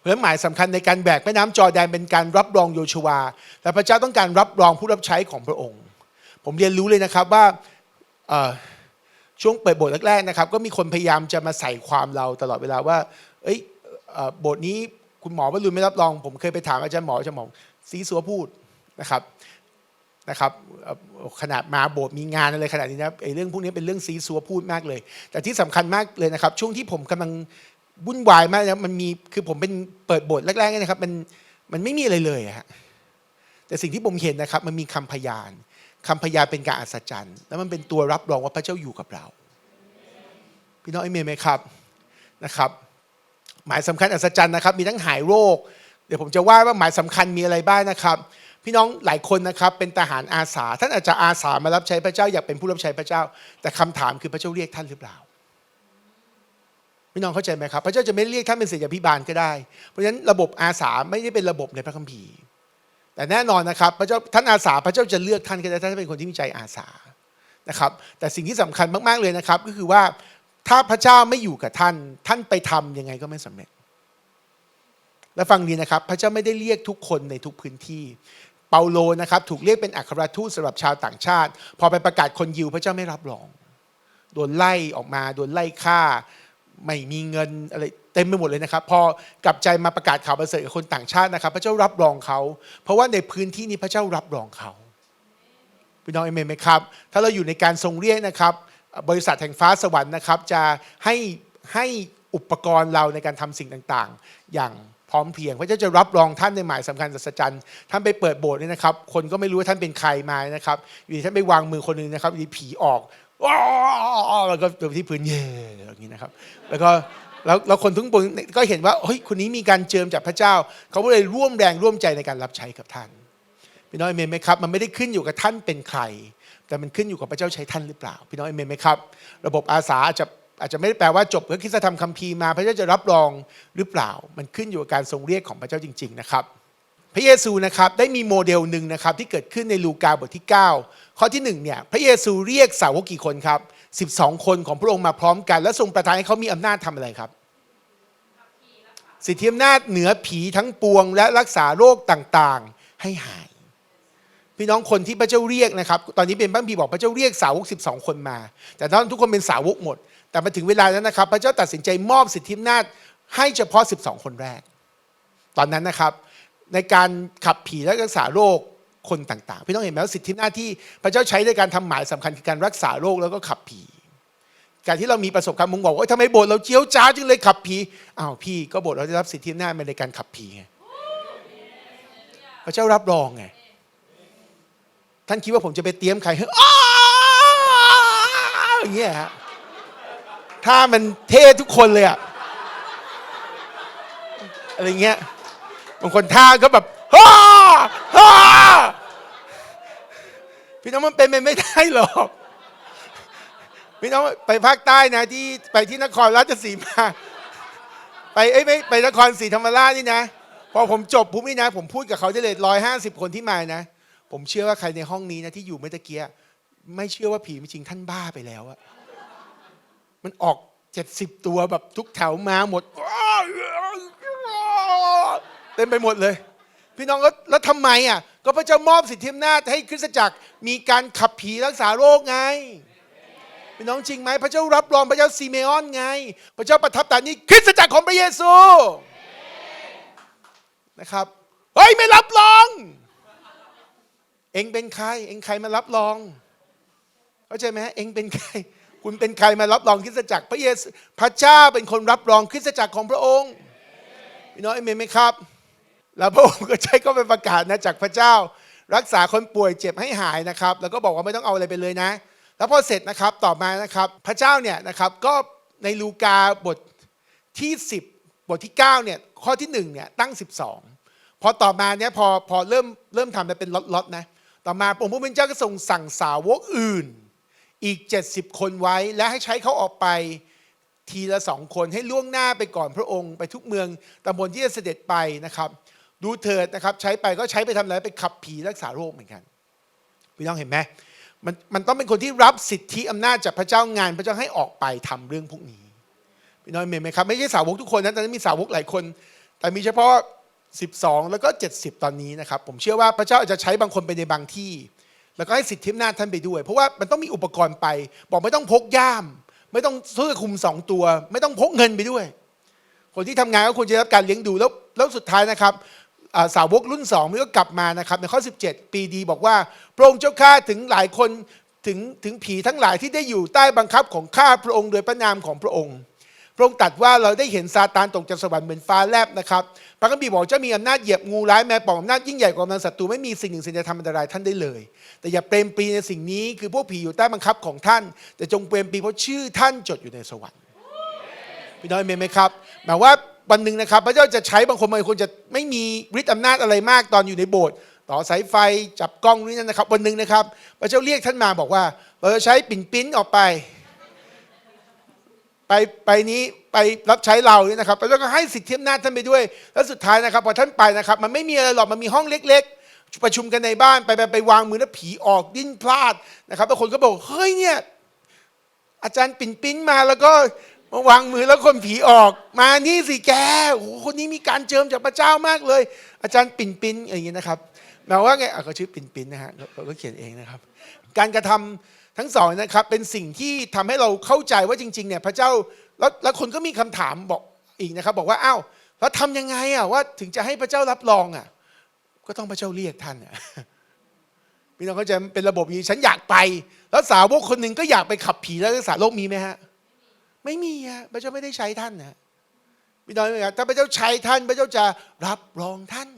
เพราะฉะนั้นหมายสำคัญในการแบกแม่น้ำจอแดนเป็นการรับรองโยชวา และพระเจ้าต้องการรับรองผู้รับใช้ของพระองค์ ผมเรียนรู้เลยนะครับว่าช่วงเปิดโบสถ์แรกๆนะครับ ก็มีคนพยายามจะมาใส่ความเราตลอดเวลาว่า เอ้ยโบสถ์นี้คุณหมอวรุณไม่รับรอง ผมเคยไปถามอาจารย์หมออาจารย์หมอซีสัวพูดนะครับนะครับขนาดมาโบสถ์มีงานอะไรขนาดนี้นะไอ้เรื่องพวกนี้เป็นเรื่องซีซัวพูดมากเลย แต่ที่สำคัญมากเลยนะครับ ช่วงที่ผมกำลัง วุ่นวายมากนะมันมีคือผมเป็นเปิดบสถ์แรกๆเนี่ยนะครับมันมันไม่มีอะไรเลยฮะแต่สิ่งที่ผมเห็นนะครับ มันมีคำพยานคำพยานเป็นการอัศจรรย์ แล้วมันเป็นตัวรับรองว่าพระเจ้าอยู่กับเรา พี่น้องเอเมนไหมครับนะครับ หมายสำคัญอัศจรรย์นะครับ มีทั้งหายโรค เดี๋ยวผมจะว่าว่าหมายสำคัญมีอะไรบ้างนะครับ พี่น้องหลายคนนะครับเป็นทหารอาสา ท่านอาจจะอาสามารับใช้พระเจ้าอยากเป็นผู้รับใช้พระเจ้า แต่คำถามคือพระเจ้าเรียกท่านหรือเปล่า พี่น้องเข้าใจไหมครับ พระเจ้าจะไม่เรียกท่านเป็นศิษยาภิบาลก็ได้ เพราะฉะนั้นระบบอาสาไม่ได้เป็นระบบในพระคัมภีร์ แต่แน่นอนนะครับพระเจ้าท่านอาสาพระเจ้าจะเลือกท่านก็ได้ท่านเป็นคนที่มีใจอาสานะครับแต่สิ่งที่สำคัญมากๆเลยนะครับ ก็คือว่าถ้าพระเจ้าไม่อยู่กับท่าน ท่านไปทำยังไงก็ไม่สำเร็จ และฟังดีนะครับ พระเจ้าไม่ได้เรียกทุกคนในทุกพื้นที่ เปาโลนะครับถูกเรียกเป็นอัครทูตสำหรับชาวต่างชาติ พอไปประกาศคนยิวพระเจ้าไม่รับรอง โดนไล่ออกมาโดนไล่ฆ่า ไม่มีเงินอะไรเต็มไปหมดเลยนะครับ พอกลับใจมาประกาศข่าวประเสริฐกับคนต่างชาตินะครับ พระเจ้ารับรองเขา เพราะว่าในพื้นที่นี้พระเจ้ารับรองเขาพี่น้องเอเมนไหมครับ ถ้าเราอยู่ในการทรงเรียกนะครับ บริษัทแห่งฟ้าสวรรค์นะครับ จะให้ให้อุปกรณ์เราในการทำสิ่งต่างๆ อย่างพร้อมเพียงพระเจ้าจะรับรองท่านในหมายสำคัญสัจจันท่านไปเปิดโบสถ์เนี่ยนะครับ คนก็ไม่รู้ว่าท่านเป็นใครมานะครับอยู่ดีท่านไปวางมือคนหนึงนะครับอยู่ดีผีออก ว้าวแล้วก็เดินที่พื้นเย่อย่างนี้นะครับ แล้วก็แล้วแล้วคนทุกคนก็เห็นว่าเฮ้ยคนนี้มีการเจิมจากพระเจ้า เขาก็เลยร่วมแรงร่วมใจในการรับใช้กับท่านพี่น้องเอเมนไหมครับ มันไม่ได้ขึ้นอยู่กับท่านเป็นใคร แต่มันขึ้นอยู่กับพระเจ้าใช้ท่านหรือเปล่า พี่น้องเอเมนไหมครับ ระบบอาสาอาจจะอาจจะไม่ได้แปลว่าจบพระคริสตธรรมคัมภีร์มา พระเจ้าจะรับรองหรือเปล่า มันขึ้นอยู่กับการทรงเรียกของพระเจ้าจริง ๆ นะครับ พระเยซูนะครับได้มีโมเดลหนึ่งนะครับที่เกิดขึ้นในลูกาบทที่ 9 ข้อที่1เนี่ยพระเยซูเรียกสาวกกี่คนครับ 12 คนของพระองค์มาพร้อมกัน และทรงประทานให้เขามีอำนาจทำอะไรครับ สิทธิอำนาจเหนือผีทั้งปวง และรักษาโรคต่างๆให้หาย พี่น้องคนที่พระเจ้าเรียกนะครับ ตอนนี้เป็นพระคัมภีบอกพระเจ้าเรียกสาวก 12 คนมา แต่ตอนทุกคนเป็นสาวกหมด แต่มาถึงเวลานั้นนะครับ พระเจ้าตัดสินใจมอบสิทธิอำนาจให้เฉพาะ 12 คนแรก ตอนนั้นนะครับ ในการขับผีและรักษาโรคคนต่างๆ พี่น้องเห็นไหมว่าสิทธิหน้าที่พระเจ้าใช้ในการทำหมายสำคัญคือการรักษาโรคแล้วก็ขับผี การที่เรามีประสบการณ์มึงบอกว่าทำไมโบสถ์เราเจียวจ้าจึงเลยขับผีอ้าวพี่ก็โบสถ์เราได้รับสิทธิหน้าจมาในการขับผีไงพระเจ้ารับรองไงท่านคิดว่าผมจะไปเตรียมใครให้อ้าอย่างเงี้ยฮะถ้ามันเท่ทุกคนเลยอะอะไรเงี้ย บางคนท่าก็แบบฮ่าฮ่าพี่น้องมันเป็นไปไม่ได้หรอกพี่น้องไปภาคใต้นะที่ไปที่นครราชสีมา ไปเอ้ยไม่ไปนครศรีธรรมราชนี่นะ พอผมจบปุ๊บนี่นะ ผมพูดกับเขาได้เลยร้อยห้าสิบคนที่มานะ ผมเชื่อว่าใครในห้องนี้นะที่อยู่เมื่อตะเกียไม่เชื่อว่าผีไม่จริงท่านบ้าไปแล้วอะมันออกเจ็ดสิบตัวแบบทุกแถวมาหมด ต็มไปหมดเลย พี่น้องก็แล้วทำไมอะก็พระเจ้ามอบสิทธิอำนาจให้คริสตจักรมีการขับผีรักษาโรคไงพี่น้องจริงไหมพระเจ้ารับรองพระเจ้าซีเมออนไง พระเจ้าประทับตานี้คริสตจักรของพระเยซูนะครับเฮ้ยไม่รับรอง เองเป็นใคร เองใครมารับรองเข้าใจไหมเองเป็นใคร คุณเป็นใครมารับรองคริสตจักร พระเยซูพระเจ้าเป็นคนรับรองคริสตจักรของพระองค์พี่น้องเอเมนไหมครับ แล้วพระองค์ก็ใช้ก็ไปประกาศนะจากพระเจ้า รักษาคนป่วยเจ็บให้หายนะครับ แล้วก็บอกว่าไม่ต้องเอาอะไรไปเลยนะ แล้วพอเสร็จนะครับต่อมานะครับ พระเจ้าเนี่ยนะครับก็ในลูกาบทที่ 10 บทที่9เนี่ยข้อที่1เนี่ยตั้ง 12 พอต่อมาเนี่ยพอพอเริ่มเริ่มทำไปเป็นล็อตๆนะต่อมาองค์พระผู้เป็นเจ้าก็ทรงสั่งสาวกอื่น อีก 70 คนไว้และให้ใช้เขาออกไปทีละสองคนให้ล่วงหน้าไปก่อนพระองค์ไปทุกเมืองตำบลที่จะเสด็จไปนะครับ ดูเถิดนะครับ ใช้ไปก็ใช้ไปทำอะไรไปขับผีรักษาโรคเหมือนกันพี่น้องเห็นไหมมันมันต้องเป็นคนที่รับสิทธิอำนาจจากพระเจ้างานพระเจ้าให้ออกไปทำเรื่องพวกนี้พี่น้องเห็นไหมครับ ไม่ใช่สาวกทุกคนนะแต่มีสาวกหลายคน แต่มีเฉพาะ 12 แล้วก็ 70 ตอนนี้นะครับ ผมเชื่อว่าพระเจ้าอาจจะใช้บางคนไปในบางที่ แล้วก็ให้สิทธิอำนาจท่านไปด้วย เพราะว่ามันต้องมีอุปกรณ์ไป บอกไม่ต้องพกย่าม ไม่ต้องเสื้อคลุมสองตัว ไม่ต้องพกเงินไปด้วย คนที่ทำงานก็ควรจะรับการเลี้ยงดูแล้วแล้วสุดท้ายนะครับ สาวกรุ่นสองมันก็กลับมานะครับในข้อ 17 ปีดีบอกว่าพระองค์เจ้าข้าถึงหลายคนถึงถึงผีทั้งหลายที่ได้อยู่ใต้บังคับของข้าพระองค์โดยพระนามของพระองค์ พระองค์ตรัดว่าเราได้เห็นซาตานตกจากสวรรค์เหมือนฟ้าแลบนะครับพระคัมภีร์บอกเจ้ามีอำนาจเหยียบงูร้ายแมวป่องอำนาจยิ่งใหญ่กว่ากำลังศัตรูไม่มีสิ่งหนึ่งสิ่งใดทำอันตรายท่านได้เลย แต่อย่าเปรมปีในสิ่งนี้คือพวกผีอยู่ใต้บังคับของท่าน แต่จงเปรมปีเพราะชื่อท่านจดอยู่ในสวรรค์พี่น้อยเมนไหมครับหมายว่า วันหนึ่งนะครับ พระเจ้าจะใช้บางคนบางคนจะไม่มีฤทธิ์อำนาจอะไรมากตอนอยู่ในโบสถ์ต่อสายไฟจับกล้องนี่นั่นนะครับ วันหนึ่งนะครับ พระเจ้าเรียกท่านมาบอกว่าเราจะใช้ปิ่นปิ้นออกไป ไปไปนี้ไปรับใช้เราเนี่ยนะครับพระเจ้าก็ให้สิทธิอำนาจท่านไปด้วย แล้วสุดท้ายนะครับ พอท่านไปนะครับ มันไม่มีอะไรหรอกมันมีห้องเล็ก ๆ ประชุมกันในบ้านไปไปไปวางมือแล้วผีออกดิ้นพลาดนะครับบางคนก็บอกเฮ้ยเนี่ยอาจารย์ปิ่นปิ้นมาแล้วก็ มาวางมือแล้วคนผีออก มานี่สิแกโอ้คนนี้มีการเจิมจากพระเจ้ามากเลย อาจารย์ปิ่นปินอย่างนี้นะครับหมายว่าไงอะเขาชื่อปิ่นปินนะฮะเขาก็เขียนเองนะครับ การกระทำทั้งสองนะครับ เป็นสิ่งที่ทำให้เราเข้าใจว่าจริงๆเนี่ยพระเจ้าแล้วแล้วคนก็มีคำถามบอกอีกนะครับ บอกว่าอ้าวแล้วทำยังไงอะว่าถึงจะให้พระเจ้ารับรองอะ ก็ต้องพระเจ้าเรียกท่านอะพี่น้องเข้าใจมันเป็นระบบนี้ฉันอยากไป แล้วสาวกคนหนึ่งก็อยากไปขับผีแล้วรักษาโรคมีไหมฮะ ไม่มีฮะพระเจ้าไม่ได้ใช้ท่านนะพี่น้อยไหมครับถ้าพระเจ้าใช้ท่านพระเจ้าจะรับรองท่าน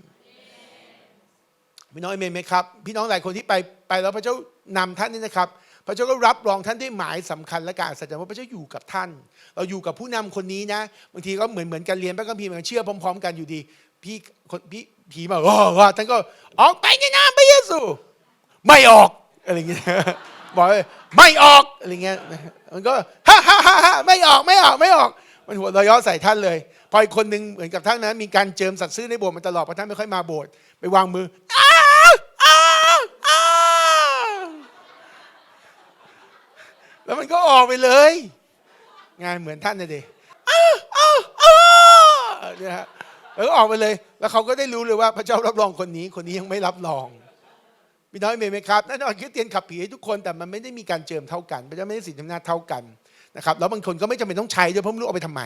พี่น้อยเมนไหมครับ พี่น้องหลายคนที่ไปไปแล้วพระเจ้านำท่านนี่นะครับ พระเจ้าก็รับรองท่านด้วยหมายสำคัญและการอัศจรรย์ว่าพระเจ้าอยู่กับท่าน เราอยู่กับผู้นำคนนี้นะบางทีก็เหมือนเหมือนกันเรียนพระคัมภีร์เหมือนกันเชื่อพร้อม ๆ กันอยู่ดี พี่คนพี่ผีมาโอ้ว่าท่านก็ออกไปในนามพระเยซู ไม่ออกอะไรอย่างเงี้ย บอกเลยไม่ออกอะไรเงี้ยมันก็ฮ่าฮ่าฮ่าฮ่าไม่ออกไม่ออกไม่ออก มันหัวเราะเย้อใส่ท่านเลย พออีกคนหนึ่งเหมือนกับท่านนะมีการเจิมสัตว์ซื่อในโบสถ์มาตลอดเพราะท่านไม่ค่อยมาโบสถ์ไปวางมืออ้าวอ้าวอ้าวแล้วมันก็ออกไปเลย งานเหมือนท่านนะเดอ้าวอ้าวอ้าวเนี่ยฮะแล้วก็ออกไปเลย แล้วเขาก็ได้รู้เลยว่าพระเจ้ารับรองคนนี้คนนี้ยังไม่รับรอง พี่น้อยเมย์ไหมครับแน่นอนคริสเตียนขับผีให้ทุกคนแต่มันไม่ได้มีการเจิมเท่ากันพระเจ้าไม่ได้สิทธิอำนาจเท่ากันนะครับแล้วบางคนก็ไม่จำเป็นต้องใช้ด้วยเพราะไม่รู้เอาไปทำไม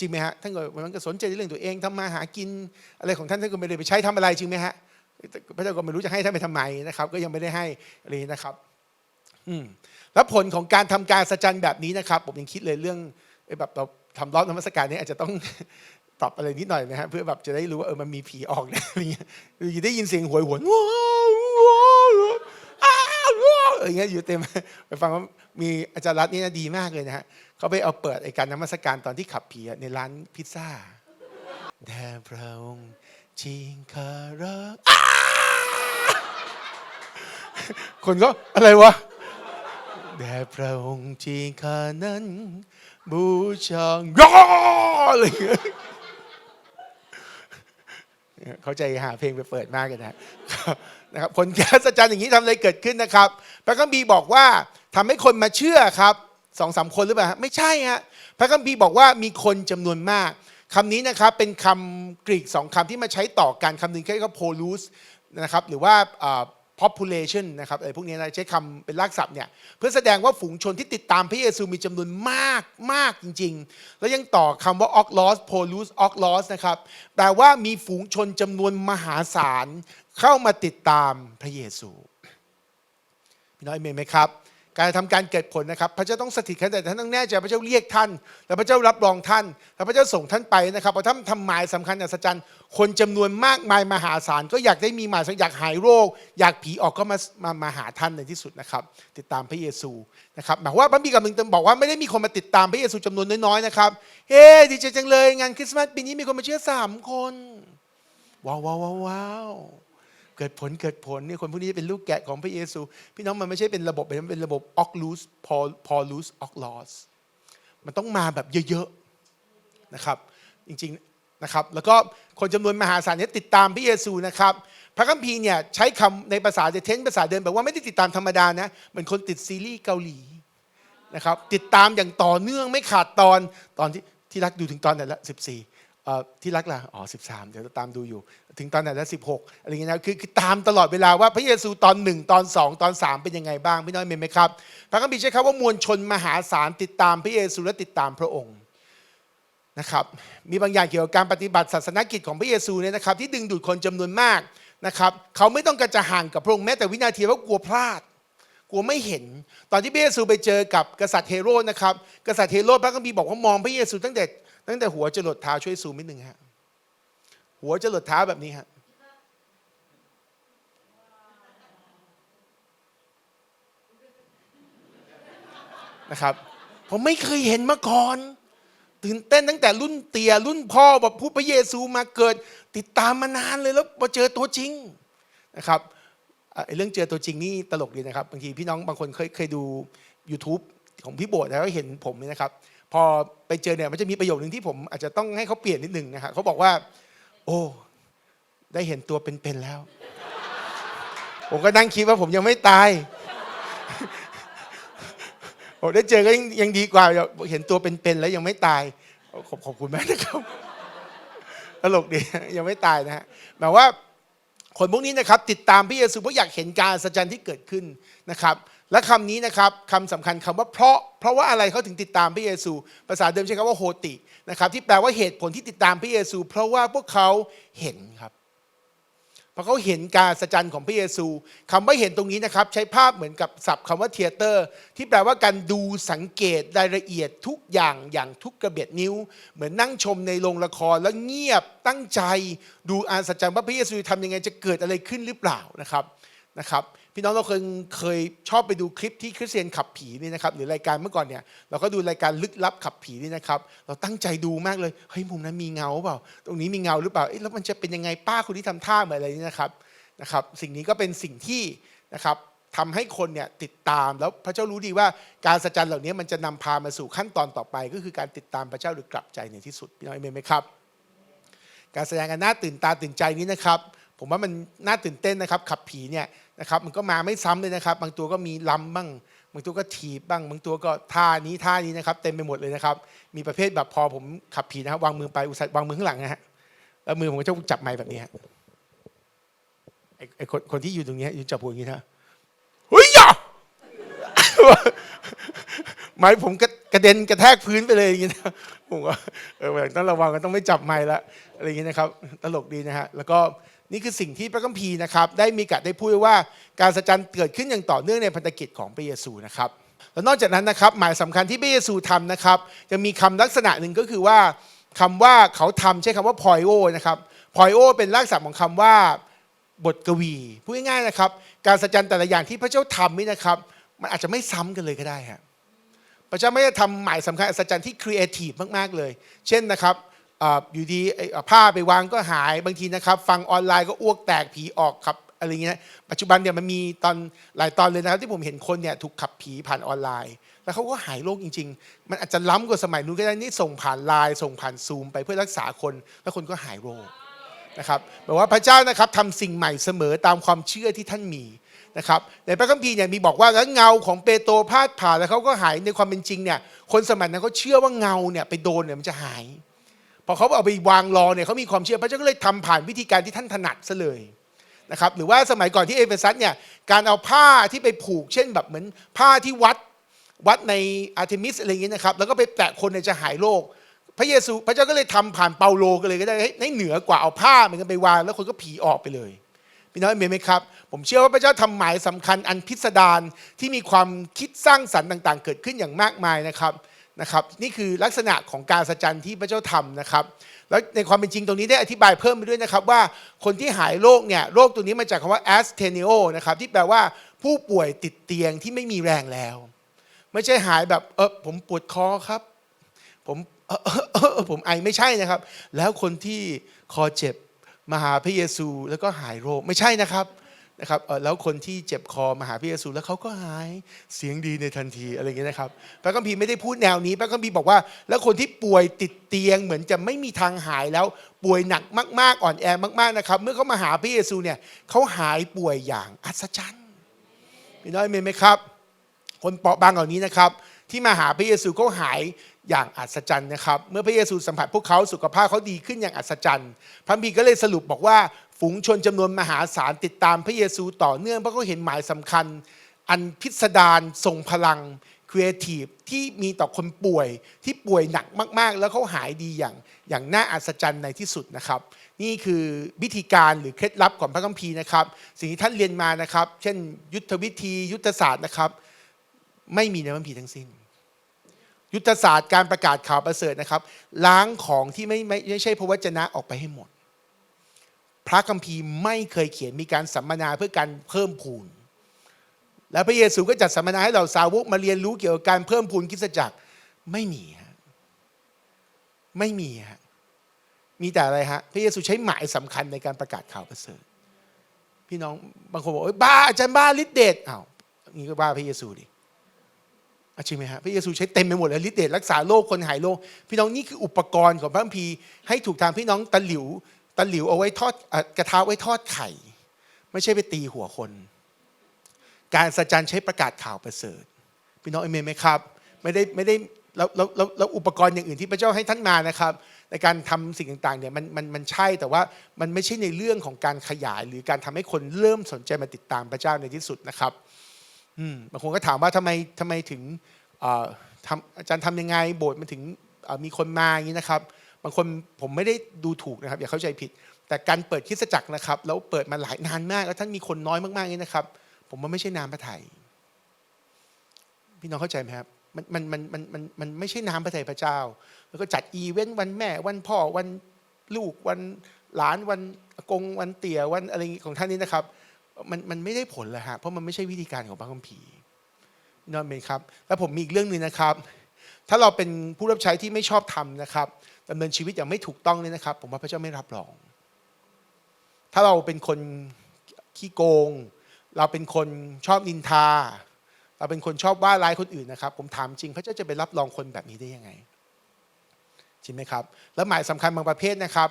จริงไหมฮะท่านก็มันก็สนใจเรื่องตัวเองทำมาหากินอะไรของท่านท่านก็ไม่ได้ไปใช้ทำอะไรจริงไหมฮะพระเจ้าก็ไม่รู้จะให้ท่านไปทำไมนะครับ ก็ยังไม่ได้ให้อะไรนะครับอืมแล้วผลของการทำการสัจจันแบบนี้นะครับ ผมยังคิดเลยเรื่องแบบเราทำรอบนมัสการนี้อาจจะต้อง ปรับอะไรนิดหน่อยนะฮะเพื่อแบบจะได้รู้ว่าเออมันมีผีออกนะอะไรเงี้ยอยู่ได้ยินเสียงหวยหวนว้าวว้าวอ้าวว้าวอะไรเงี้ยอยู่เต็มไปฟังว่ามีอาจารย์รัตน์นี่นะดีมากเลยนะฮะเขาไปเอาเปิดไอ้การนมัสการตอนที่ขับผีในร้านพิซซ่าแด่พระองค์จริงคารักคนก็อะไรวะแด่พระองค์ที่ข้านั้นบูชายอเงี้ย เขาใจหาเพลงไปเปิดมากเลยนะนะครับผลการสัจจันอย่างนี้ทำอะไรเกิดขึ้นนะครับ พระคัมภีร์บอกว่าทำให้คนมาเชื่อครับสองสามคนหรือเปล่าไม่ใช่ฮะพระคัมภีร์บอกว่ามีคนจำนวนมากคำนี้นะครับเป็นคำกรีกสองคำที่มาใช้ต่อกันคำหนึ่งแค่ก็ polus นะครับหรือว่า population นะครับอะไรพวกนี้นะใช้คำเป็นรากศัพท์เนี่ยเพื่อแสดงว่าฝูงชนที่ติดตามพระเยซูมีจำนวนมากมากจริง ๆ แล้วยังต่อคำว่า o c l o s polus o c l o s นะครับแปลว่ามีฝูงชนจำนวนมหาศาลเข้ามาติดตามพระเยซูพี่น้อยเมนไหมครับ การทำการเกิดผลนะครับ พระเจ้าต้องสถิตขนาดท่านต้องแน่ใจพระเจ้าเรียกท่าน แล้วพระเจ้ารับรองท่านแล้วพระเจ้าส่งท่านไปนะครับพอท่านทำหมายสำคัญอัศจรรย์คนจำนวนมากมายมหาศาลก็อยากได้มีหมายอยากหายโรค อยากผีออกก็มามามาหาท่านในที่สุดนะครับ ติดตามพระเยซูนะครับหมายว่าพระบีกับมึงบอกว่าไม่ได้มีคนมาติดตามพระเยซูจำนวนน้อยๆนะครับเฮ้ดีใจจังเลยงานคริสต์มาสปีนี้มีคนมาเชื่อสามคนว้าวว้าวว้าวว้าว เกิดผลเกิดผลเนี่ยคนพวกนี้เป็นลูกแกะของพระเยซู พี่น้องมันไม่ใช่เป็นระบบแบบนั้นเป็นระบบออกลูสพอพอลูสออกลอสมันต้องมาแบบเยอะๆนะครับ จริงๆนะครับ แล้วก็คนจำนวนมหาศาลเนี้ติดตามพระเยซูนะครับ พระคัมภีร์เนี่ยใช้คำในภาษาเดเทนภาษาเดิมแบบว่าไม่ได้ติดตามธรรมดานะเหมือนคนติดซีรีส์เกาหลีนะครับติดตามอย่างต่อเนื่องไม่ขาดตอนตอนที่ที่รักดูถึงตอนไหนละ14เอ่ ที่รักล่ะอ๋อ13เดี๋ยวจะตามดูอยู่ ถึงตอนไหนแล้ว16อะไรเงี้ยนะคือคือตามตลอดเวลาว่าพระเยซูตอน1ตอน2ตอน3เป็นยังไงบ้างพี่น้อยเมนไหมครับพระคัมภีร์ใช้คำว่ามวลชนมหาศาลติดตามพระเยซูและติดตามพระองค์นะครับมีบางอย่างเกี่ยวกับการปฏิบัติศาสนกิจของพระเยซูเนี่ยนะครับ ที่ดึงดูดคนจำนวนมากนะครับเขาไม่ต้องการจะห่างกับพระองค์แม้แต่วินาทีเพราะกลัวพลาดกลัวไม่เห็น ตอนที่พระเยซูไปเจอกับกษัตริย์เฮโรดนะครับกษัตริย์เฮโรดพระคัมภีร์บอกว่ามองพระเยซูตั้งแต่ ตั้งแต่หัวจรดเท้าช่วยซูมนิดหนึ่งฮะหัวจรดเท้าแบบนี้ฮะนะครับผมไม่เคยเห็นมาก่อน ตื่นเต้นตั้งแต่รุ่นเตียรุ่นพ่อแบบพูดพระเยซูมาเกิด ติดตามมานานเลยแล้วมาเจอตัวจริงนะครับไอเรื่องเจอตัวจริงนี่ตลกดีนะครับบางทีพี่น้องบางคนเคยเคยดู YouTube ของพี่โบสถ์แล้วก็เห็นผมนี่นะครับ พอไปเจอเนี่ยมันจะมีประโยคนึงที่ผมอาจจะต้องให้เขาเปลี่ยนนิดหนึ่งนะครับเขาบอกว่า โอ้ได้เห็นตัวเป็นๆแล้ว ผมก็นั่งคิดว่าผมยังไม่ตายผมได้เจอก็ยังยังดีกว่าเห็นตัวเป็นๆแล้วยังไม่ตายขอบขอบคุณมากนะครับตลกดียังไม่ตายนะฮะหมายว่าคนพวกนี้นะครับติดตามพระเยซูเพราะอยากเห็นการอัศจรรย์ที่เกิดขึ้นนะครับ และคำนี้นะครับคำสำคัญคำว่าเพราะ เพราะว่าอะไรเขาถึงติดตามพระเยซู ภาษาเดิมใช้คำว่าโฮตินะครับ ที่แปลว่าเหตุผลที่ติดตามพระเยซู เพราะว่าพวกเขาเห็นครับเพราะเขาเห็นการอัศจรรย์ของพระเยซูคำว่าเห็นตรงนี้นะครับ ใช้ภาพเหมือนกับศัพท์คำว่าเทเตอร์ ที่แปลว่าการดูสังเกตรายละเอียดทุกอย่างอย่างทุกกระเบียดนิ้ว เหมือนนั่งชมในโรงละครแล้วเงียบตั้งใจ ดูอาศจรรย์ว่าพระเยซูทำยังไงจะเกิดอะไรขึ้นหรือเปล่านะครับนะครับ พี่น้องเราเคยเคยชอบไปดูคลิปที่คริสเตียนขับผีนี่นะครับหรือรายการเมื่อก่อนเนี่ยเราก็ดูรายการลึกลับขับผีนี่นะครับ เราตั้งใจดูมากเลยเฮ้ยมุมนั้นมีเงาเปล่า ตรงนี้มีเงาหรือเปล่าเอ๊ะแล้วมันจะเป็นยังไงป้าคนที่ทำท่าเหมือนอะไรนี่นะครับนะครับ สิ่งนี้ก็เป็นสิ่งที่นะครับทำให้คนเนี่ยติดตามแล้วพระเจ้ารู้ดีว่าการสัจจันเหล่านี้มันจะนำพามาสู่ขั้นตอนต่อไป ก็คือการติดตามพระเจ้าหรือกลับใจในที่สุดพี่น้องเอเมนไหมครับ การแสดงกันน่าตื่นตาตื่นใจนี้นะครับ ผมว่ามันน่าตื่นเต้นนะครับ ขับผีเนี่ย นะครับมันก็มาไม่ซ้ำเลยนะครับ บางตัวก็มีลำบ้าง บางตัวก็ถีบบ้าง บางตัวก็ท่านี้ท่านี้นะครับ เต็มไปหมดเลยนะครับ มีประเภทแบบพอผมขับผีนะครับวางมือไปอุตส่าห์วางมือข้างหลังนะฮะแล้วมือผมก็จะจับไม้แบบนี้ฮะไอ้คนคนที่อยู่ตรงนี้อยืนจับหัวอย่างนี้นะเฮ้ยอย่าไม้ผมกระกระเด็นกระแทกพื้นไปเลยอย่างนี้นะผมว่าเออต้องระวังกันต้องไม่จับไม้ละอะไรอย่างนี้นะครับ ตลกดีนะฮะแล้วก็ นี่คือสิ่งที่พระคัมภีร์นะครับได้มีกัดได้พูดว่าการสัจจันเกิดขึ้นอย่างต่อเนื่องในพันธกิจของพระเยซูนะครับแล้วนอกจากนั้นนะครับหมายสำคัญที่พระเยซูทำนะครับจะมีคำลักษณะหนึ่งก็คือว่าคำว่าเขาทำใช้คำว่าพอยโอนะครับพอยโอเป็นรากศัพท์ของคำว่าบทกวีพูดง่ายๆนะครับ การสัจจันแต่ละอย่างที่พระเจ้าทำนี่นะครับ มันอาจจะไม่ซ้ำกันเลยก็ได้ฮะพระเจ้าไม่ได้ทำหมายสำคัญอัศจรรย์ที่ครีเอทีฟมาก ๆ เลย เช่นนะครับ อยู่ดีผ้าไปวางก็หายบางทีนะครับ ฟังออนไลน์ก็อ้วกแตกผีออกครับอะไรเงี้ยปัจจุบันเนี่ยมันมีตอนหลายตอนเลยนะครับ ที่ผมเห็นคนเนี่ยถูกขับผีผ่านออนไลน์ แล้วเขาก็หายโรคจริง ๆ มันอาจจะล้ำกว่าสมัยนู้นก็ได้นี่ส่งผ่านไลน์ส่งผ่านซูมไปเพื่อรักษาคน แล้วคนก็หายโรคนะครับบอกว่าพระเจ้านะครับทำสิ่งใหม่เสมอตามความเชื่อที่ท่านมีนะครับในพระคัมภีร์เนี่ยมีบอกว่าแล้วเงาของเปโตรพาดผ่านแล้วเขาก็หายในความเป็นจริงเนี่ยคนสมัยนั้นเขาเชื่อว่าเงาเนี่ยไปโดนเนี่ยมันจะหาย พอเขาเอาไปวางรอเนี่ยเขามีความเชื่อพระเจ้าก็เลยทำผ่านวิธีการที่ท่านถนัดซะเลยนะครับหรือว่าสมัยก่อนที่เอเฟซัสเนี่ยการเอาผ้าที่ไปผูก เช่นแบบเหมือนผ้าที่วัดวัดในอาร์เทมิสอะไรอย่างเงี้ยนะครับแล้วก็ไปแตะคนเนี่ยจะหายโรคพระเยซูพระเจ้าก็เลยทำผ่านเปาโลก็เลยก็ได้ให้เหนือกว่าเอาผ้าเหมือนกันไปวางแล้วคนก็ผีออกไปเลยพี่น้องเห็นไหมครับ ผมเชื่อว่าพระเจ้าทำหมายสำคัญอันพิสดารที่มีความคิดสร้างสรรค์ต่าง ๆ เกิดขึ้นอย่างมากมายนะครับ นะครับนี่คือลักษณะของการสัจจันที่พระเจ้าทำนะครับ แล้วในความเป็นจริงตรงนี้ได้อธิบายเพิ่มไปด้วยนะครับว่าคนที่หายโรคเนี่ยโรคตัวนี้มาจากคำว่า asthenio นะครับที่แปลว่าผู้ป่วยติดเตียงที่ไม่มีแรงแล้ว ไม่ใช่หายแบบเออผมปวดคอครับ ผมเออผมไอไม่ใช่นะครับ แล้วคนที่คอเจ็บมาหาพระเยซูแล้วก็หายโรคไม่ใช่นะครับ นะครับแล้วคนที่เจ็บคอมาหาพระเยซูแล้วเขาก็หายเสียงดีในทันทีอะไรอย่างเงี้ยนะครับพระคัมภีร์ไม่ได้พูดแนวนี้พระคัมภีร์บอกว่า แล้วคนที่ป่วยติดเตียงเหมือนจะไม่มีทางหายแล้วป่วยหนักมากๆ อ่อนแอมากๆนะครับ เมื่อเขามาหาพระเยซูเนี่ยเขาหายป่วยอย่างอัศจรรย์พี่น้อยเมนไหมครับ คนเปราะบางเหล่านี้นะครับที่มาหาพระเยซูก็หายอย่างอัศจรรย์นะครับ เมื่อพระเยซูสัมผัสพวกเขาสุขภาพเขาดีขึ้นอย่างอัศจรรย์ พระบีร์ก็เลยสรุปบอกว่าฝูงชนจำนวนมหาศาลติดตามพระเยซูต่อเนื่องเพราะเขาเห็นหมายสำคัญ อันพิสดารทรงพลังครีเอทีฟที่มีต่อคนป่วยที่ป่วยหนักมาก ๆ แล้วเขาหายดีอย่างอย่างน่าอัศจรรย์ในที่สุดนะครับ นี่คือวิธีการหรือเคล็ดลับของพระคัมภีร์นะครับ สิ่งที่ท่านเรียนมานะครับ เช่น ยุทธวิธียุทธศาสตร์นะครับ ไม่มีในพระคัมภีร์ทั้งสิ้น ยุทธศาสตร์การประกาศข่าวประเสริฐนะครับ ล้างของที่ไม่ไม่ไม่ใช่พระวจนะออกไปให้หมด พระคัมภีร์ไม่เคยเขียนมีการสัมมนาเพื่อการเพิ่มพูน แล้วพระเยซูก็จัดสัมมนาให้เราสาวกมาเรียนรู้เกี่ยวกับการเพิ่มพูนคิสจักรไม่มีฮะไม่มีฮะมีแต่อะไรฮะพระเยซูใช้หมายสำคัญในการประกาศข่าวประเสริฐพี่น้องบางคนบอกบ้าอาจารย์บ้าฤทธิเดชอ้าวนี่ก็บ้าพระเยซูดิ จริงไหมฮะพระเยซูใช้เต็มไปหมดเลยฤทธิเดชรักษาโรคคนหายโรคพี่น้องนี่คืออุปกรณ์ของพระคัมภีร์ให้ถูกทางพี่น้องตะหลิวตะหลิวเอาไว้ทอดกระทะไว้ทอดไข่ ไม่ใช่ไปตีหัวคน การสัจจันใช้ประกาศข่าวประเสริฐ พี่น้องเอเมนไหมครับ ไม่ได้ไม่ได้แล้วแล้วแล้วแล้วอุปกรณ์อย่างอื่นที่พระเจ้าให้ท่านมานะครับ ในการทำสิ่งต่างๆเนี่ยมันมันมันใช่แต่ว่ามันไม่ใช่ในเรื่องของการขยาย หรือการทำให้คนเริ่มสนใจมาติดตามพระเจ้าในที่สุดนะครับ อืมบางคนก็ถามว่าทำไมทำไมถึงเอ่อทำอาจารย์ทำยังไงโบสถ์มันถึงมีคนมาอย่างนี้นะครับ บางคนผมไม่ได้ดูถูกนะครับ อย่าเข้าใจผิด แต่การเปิดคริสตจักรนะครับ แล้วเปิดมาหลายนานมากแล้วท่านมีคนน้อยมากๆนี่นะครับ ผมว่าไม่ใช่น้ำพระทัยพี่น้องเข้าใจไหมครับมันมันมันมันมันมันไม่ใช่น้ำพระทัยพระเจ้า แล้วก็จัดอีเวนต์วันแม่วันพ่อวันลูกวันหลานวันกงวันเตี่ยวันอะไรของท่านนี้นะครับ มันมันไม่ได้ผลเลยฮะเพราะมันไม่ใช่วิธีการของพระคัมภีร์นอนเมนครับ แล้วผมมีอีกเรื่องหนึ่งนะครับ ถ้าเราเป็นผู้รับใช้ที่ไม่ชอบทำนะครับดำเนินชีวิตอย่างไม่ถูกต้องเนี่ยนะครับ ผมว่าพระเจ้าไม่รับรอง ถ้าเราเป็นคนขี้โกง เราเป็นคนชอบนินทา เราเป็นคนชอบว่าร้ายคนอื่นนะครับ ผมถามจริง พระเจ้าจะไปรับรองคนแบบนี้ได้ยังไงจริงไหมครับ แล้วหมายสำคัญบางประเภทนะครับ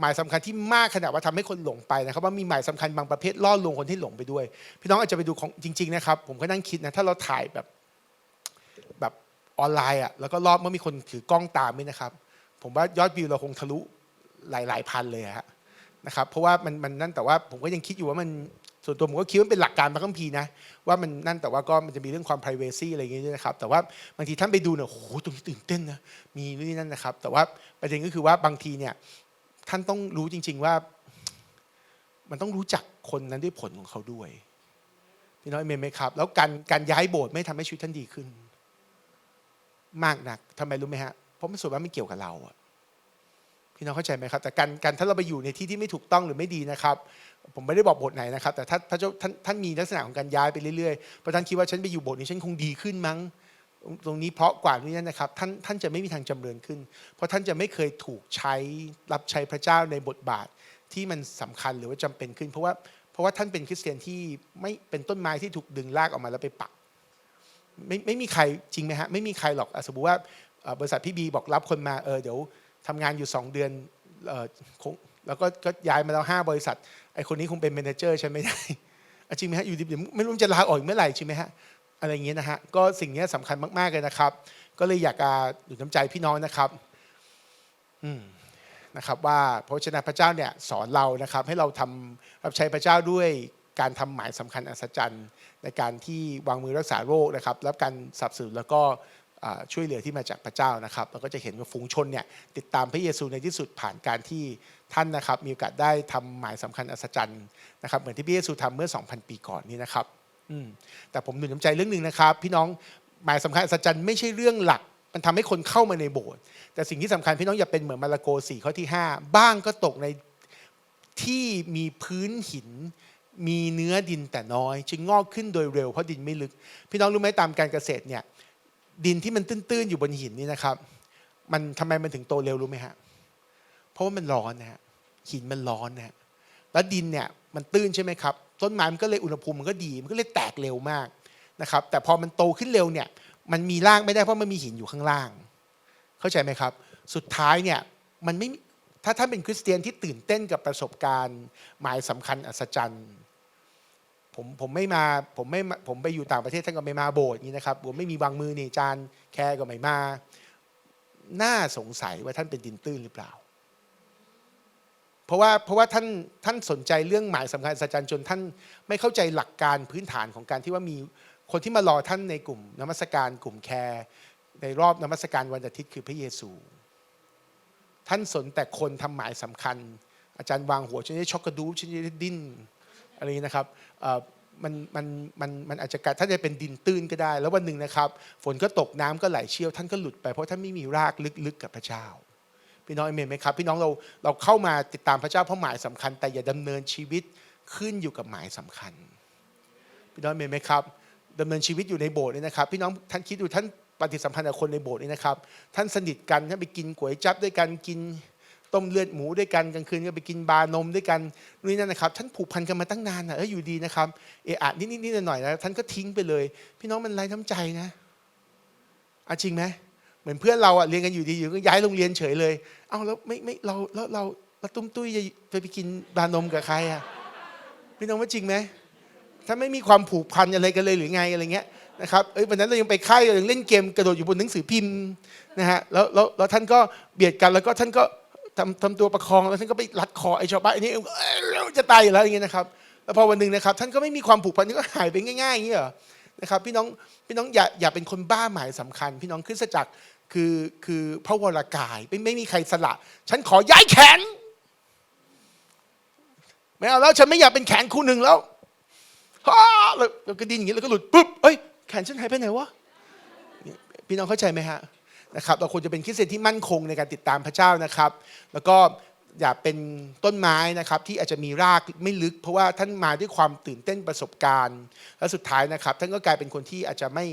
หมายสำคัญที่มากขนาดว่าทำให้คนหลงไปนะครับ ว่ามีหมายสำคัญบางประเภทล่อลวงคนที่หลงไปด้วย พี่น้องอาจจะไปดูของจริง ๆ นะครับ ผมก็นั่งคิดนะถ้าเราถ่ายแบบแบบออนไลน์อะแล้วก็รอบเมื่อมีคนถือกล้องตามด้วยนะครับ ผมว่ายอดวิวเราคงทะลุหลาย ๆ พันเลยฮะนะครับ เพราะว่ามันมันนั่นแต่ว่าผมก็ยังคิดอยู่ว่ามันส่วนตัวผมก็คิดว่าเป็นหลักการพระคัมภีร์นะว่ามันนั่นแต่ว่าก็มันจะมีเรื่องความ p r i เวซีอะไรอย่างเงี้ยนะครับ แต่ว่าบางทีท่านไปดูเนี่ยโอ้โหตรงนี้ตื่นเต้นนะมีนี่นั่นนะครับ แต่ว่าประเด็นก็คือว่าบางทีเนี่ย ท่านต้องรู้จริง ๆว่า มันต้องรู้จักคนนั้นด้วยผลของเขาด้วยพี่น้องเมนไหมครับ แล้วการการย้ายโบสถ์ไม่ทำให้ชีวิตท่านดีขึ้น มากนักทำไมรู้ไหมฮะเพราะมันส่วนมากไม่เกี่ยวกับเราอะพี่น้องเข้าใจไหมครับ แต่การการถ้าเราไปอยู่ในที่ที่ไม่ถูกต้องหรือไม่ดีนะครับ ผมไม่ได้บอกโบสถ์ไหนนะครับ แต่ถ้าพระเจ้าท่านท่านมีลักษณะของการย้ายไปเรื่อยๆเพราะท่านคิดว่าฉันไปอยู่โบสถ์นี้ฉันคงดีขึ้นมั้ง ตรงนี้เพราะกว่านี้นะครับท่านท่านจะไม่มีทางจำเริญขึ้น เพราะท่านจะไม่เคยถูกใช้รับใช้พระเจ้าในบทบาทที่มันสำคัญหรือว่าจำเป็นขึ้น เพราะว่าเพราะว่าท่านเป็นคริสเตียนที่ไม่เป็นต้นไม้ที่ถูกดึงลากออกมาแล้วไปปักไม่ไม่มีใครจริงไหมฮะไม่มีใครหรอกอสมมติว่าบริษัทพี่บีบอกรับคนมาเออเดี๋ยวทำงานอยู่ 2 เดือนเออคงแล้วก็ก็ย้ายมาแล้วห้าบริษัทไอคนนี้คงเป็นเมนเจอร์ใช่ไหมได้อะจริงไหมฮะอยู่ดีๆไม่รู้จะลาออกอีกเมื่อไหร่จริงไหมฮะ อะไรอย่างเงี้ยนะฮะก็สิ่งนี้สำคัญมากๆเลยนะครับ ก็เลยอยากจะดูน้ำใจพี่น้องนะครับอืมนะครับว่าพระวจนะพระเจ้าเนี่ยสอนเรานะครับ ให้เราทำรับใช้พระเจ้าด้วยการทำหมายสำคัญอัศจรรย์ ในการที่วางมือรักษาโรคนะครับแล้วการสับสนุนแล้วก็ช่วยเหลือที่มาจากพระเจ้านะครับเราก็จะเห็นว่าฝูงชนเนี่ยติดตามพระเยซูในที่สุดผ่านการที่ท่านนะครับ มีโอกาสได้ทำหมายสำคัญอัศจรรย์นะครับเหมือนที่พระเยซูทำเมื่อ 2,000 ปีก่อนนี้นะครับ แต่ผมหนุนน้ำใจเรื่องหนึ่งนะครับ พี่น้องหมายสำคัญอัศจรรย์ไม่ใช่เรื่องหลัก มันทำให้คนเข้ามาในโบสถ์แต่สิ่งที่สำคัญพี่น้องอย่าเป็นเหมือนมาระโกสี่ข้อที่ 5 บ้างก็ตกในที่มีพื้นหิน มีเนื้อดินแต่น้อย จึงงอกขึ้นโดยเร็วเพราะดินไม่ลึก พี่น้องรู้ไหมตามการเกษตรเนี่ยดินที่มันตื้นๆอยู่บนหินนี่นะครับ มันทำไมมันถึงโตเร็วรู้ไหมฮะเพราะว่ามันร้อนนะฮะหินมันร้อนนะฮะแล้วดินเนี่ยมันตื้นใช่ไหมครับ ต้นไม้มันก็เลยอุณหภูมิมันก็ดี มันก็เลยแตกเร็วมากนะครับ แต่พอมันโตขึ้นเร็วเนี่ย มันมีรากไม่ได้เพราะมันมีหินอยู่ข้างล่าง เข้าใจไหมครับ สุดท้ายเนี่ยมันไม่ถ้าท่านเป็นคริสเตียนที่ตื่นเต้นกับประสบการณ์ หมายสำคัญอัศจรรย์ผมผมไม่มาผมไม่ผมไปอยู่ต่างประเทศท่านก็ไม่มาโบสถ์นี้นะครับผมไม่มีวางมือนี่จานแคร์ก็ไม่มา น่าสงสัยว่าท่านเป็นดินตื้นหรือเปล่า เพราะว่าเพราะว่าท่านท่านสนใจเรื่องหมายสำคัญสัจจันจนท่านไม่เข้าใจหลักการพื้นฐานของการที่ว่ามีคนที่มารอท่านในกลุ่มนมัสการกลุ่มแคร์ในรอบนมัสการวันอาทิตย์คือพระเยซู ท่านสนแต่คนทำหมายสำคัญ อาจารย์วางหัวฉันจะช็อกกระดูฉันจะดิ้นอะไรนะครับมันมันมันมันอาจจะกลายท่านจะเป็นดินตื้นก็ได้ แล้ววันหนึ่งนะครับ ฝนก็ตกน้ำก็ไหลเชี่ยวท่านก็หลุดไปเพราะท่านไม่มีรากลึกๆกับพระเจ้า พี่น้องเอเมนไหมครับ พี่น้องเราเราเข้ามาติดตามพระเจ้าเพราะหมายสำคัญ แต่อย่าดำเนินชีวิตขึ้นอยู่กับหมายสำคัญ พี่น้องเอเมนไหมครับดำเนินชีวิตอยู่ในโบสถ์นี่นะครับ พี่น้องท่านคิดดูท่านปฏิสัมพันธ์กับคนในโบสถ์นี่นะครับ ท่านสนิทกันท่านไปกินก๋วยจั๊บด้วยกันกินต้มเลือดหมูด้วยกันกลางคืนก็ไปกินบาร์นมด้วยกันนู่นนี่นั่นนะครับ ท่านผูกพันกันมาตั้งนานนะเอออยู่ดีนะครับเออะนิดนิดๆหน่อยๆนะท่านก็ทิ้งไปเลย พี่น้องมันไร้น้ำใจนะอะจริงไหม มือนเพื่อนเราอะเรียนกันอยู่ดีอยู่ก็ย้ายโรงเรียนเฉยเลย เอ้าแล้วไม่ไม่เราแล้วเราเราตุ้มตุ้ยจะไปไปกินบานมกับใครอะพี่น้องว่าจริงไหมถ้าไม่มีความผูกพันอะไรกันเลยหรือไงอะไรเงี้ยนะครับเอ้ยวันนั้นเรายังไปค่ายเรายังเล่นเกมกระโดดอยู่บนหนังสือพิมพ์นะฮะแล้วแล้วแล้วท่านก็เบียดกันแล้วก็ท่านก็ทำทำตัวประคองแล้วท่านก็ไปรัดคอไอ้ชาวบ้านไอ้นี่เอ้จะตายอยู่แล้วอย่างเงี้ยนะครับแล้วพอวันหนึ่งนะครับ ท่านก็ไม่มีความผูกพันนี่ก็หายไปง่ายๆอย่างเงี้ยเหรอนะครับพี่น้องพี่น้องอย่าอย่าเป็นคนบ้าหมายสำคัญ พี่น้องคริสตจักร คือคือพระวรากายไม่ไม่มีใครสละ ฉันขอย้ายแขนไม่เอาแล้วฉันไม่อยากเป็นแขนคู่หนึ่งแล้วฮ่าแล้วก็ดิ้นอย่างนี้แล้วก็หลุดปุ๊บเอ้ยแขนฉันหายไปไหนวะพี่น้องเข้าใจไหมฮะนะครับเราควรจะเป็นคริสเตียนที่มั่นคงในการติดตามพระเจ้านะครับ แล้วก็อย่าเป็นต้นไม้นะครับที่อาจจะมีรากไม่ลึก เพราะว่าท่านมาด้วยความตื่นเต้นประสบการณ์ และสุดท้ายนะครับ ท่านก็กลายเป็นคนที่อาจจะไม่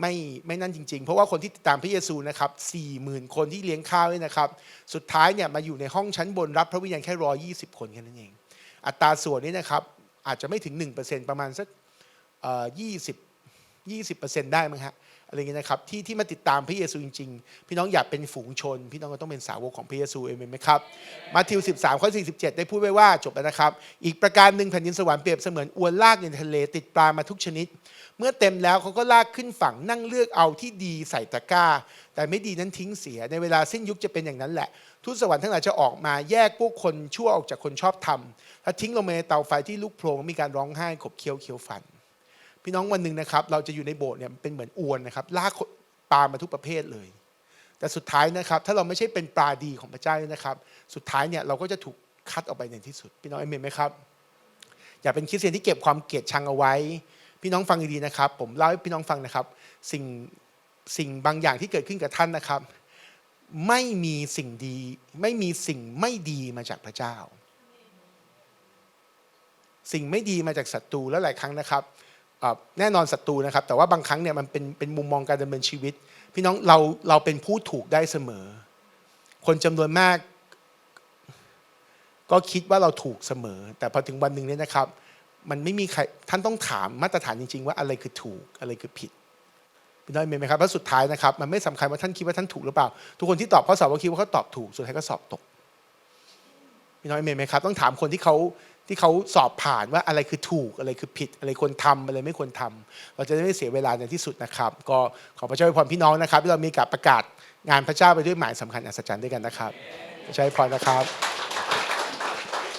ไม่ไม่นั่นจริง ๆ เพราะว่าคนที่ติดตามพระเยซูนะครับสี่หมื่นคนที่เลี้ยงข้าวเนี่ยนะครับ สุดท้ายเนี่ยมาอยู่ในห้องชั้นบนรับพระวิญญาณแค่ร้อยี่สิบคนแค่นั้นเอง อัตราส่วนนี้นะครับอาจจะไม่ถึง 1%ประมาณสักยี่สิบยี่สิบเปอร์เซ็นต์ได้มั้งฮะ อะไรเงี้ยนะครับที่ที่มาติดตามพระเยซูจริง ๆ พี่น้องอยากเป็นฝูงชน พี่น้องก็ต้องเป็นสาวกของพระเยซูเอเมนไหมครับมาทิว13ข้อ47 ได้พูดไว้ว่าจบแล้วนะครับ อีกประการหนึ่งแผ่นดินสวรรค์เปรียบเสมือนอวนลากในทะเลติดปลามาทุกชนิด เมื่อเต็มแล้วเขาก็ลากขึ้นฝั่งนั่งเลือกเอาที่ดีใส่ตะกร้า แต่ไม่ดีนั้นทิ้งเสียในเวลาสิ้นยุคจะเป็นอย่างนั้นแหละทูตสวรรค์ทั้งหลายจะออกมาแยกพวกคนชั่วออกจากคนชอบธรรมถ้าทิ้งลงในเตาไฟที่ลุกโผล่มีการร้องไห้ขบเคี้ยวเคี้ยวฟัน พี่น้องวันหนึ่งนะครับ เราจะอยู่ในโบสถ์เนี่ยเป็นเหมือนอวนนะครับลากปลามาทุกประเภทเลย แต่สุดท้ายนะครับ ถ้าเราไม่ใช่เป็นปลาดีของพระเจ้านะครับ สุดท้ายเนี่ยเราก็จะถูกคัดออกไปในที่สุด พี่น้องเอเมนไหมครับ อย่าเป็นคริสเตียนที่เก็บความเกลียดชังเอาไว้ พี่น้องฟังดีๆนะครับ ผมเล่าให้พี่น้องฟังนะครับ สิ่งสิ่งบางอย่างที่เกิดขึ้นกับท่านนะครับ ไม่มีสิ่งดี ไม่มีสิ่งไม่ดีมาจากพระเจ้า สิ่งไม่ดีมาจากศัตรูแล้วหลายครั้งนะครับ แน่นอนศัตรูนะครับ แต่ว่าบางครั้งเนี่ยมันเป็นเป็นมุมมองการดำเนินชีวิต พี่น้องเราเราเป็นผู้ถูกได้เสมอ คนจำนวนมาก ก็คิดว่าเราถูกเสมอ แต่พอถึงวันหนึ่งเนี่ยนะครับ มันไม่มีใครท่านต้องถามมาตรฐานจริง ๆ ว่าอะไรคือถูกอะไรคือผิดพี่น้องเห็นไหมครับเพราะสุดท้ายนะครับมันไม่สำคัญว่าท่านคิดว่าท่านถูกหรือเปล่า ทุกคนที่ตอบข้อสอบว่าคิดว่าเขาตอบถูกสุดท้ายก็สอบตกพี่น้องเห็นไหมครับ ต้องถามคนที่เขา ที่เขาสอบผ่านว่าอะไรคือถูกอะไรคือผิด อะไรควรทำอะไรไม่ควรทำเราจะได้ไม่เสียเวลาในที่สุดนะครับ ก็ขอพระเจ้าอวยพรพี่น้องนะครับที่เรามีการประกาศงานพระเจ้าไปด้วยหมายสำคัญอัศจรรย์ด้วยกันนะครับพระเจ้าอวยพรนะครับ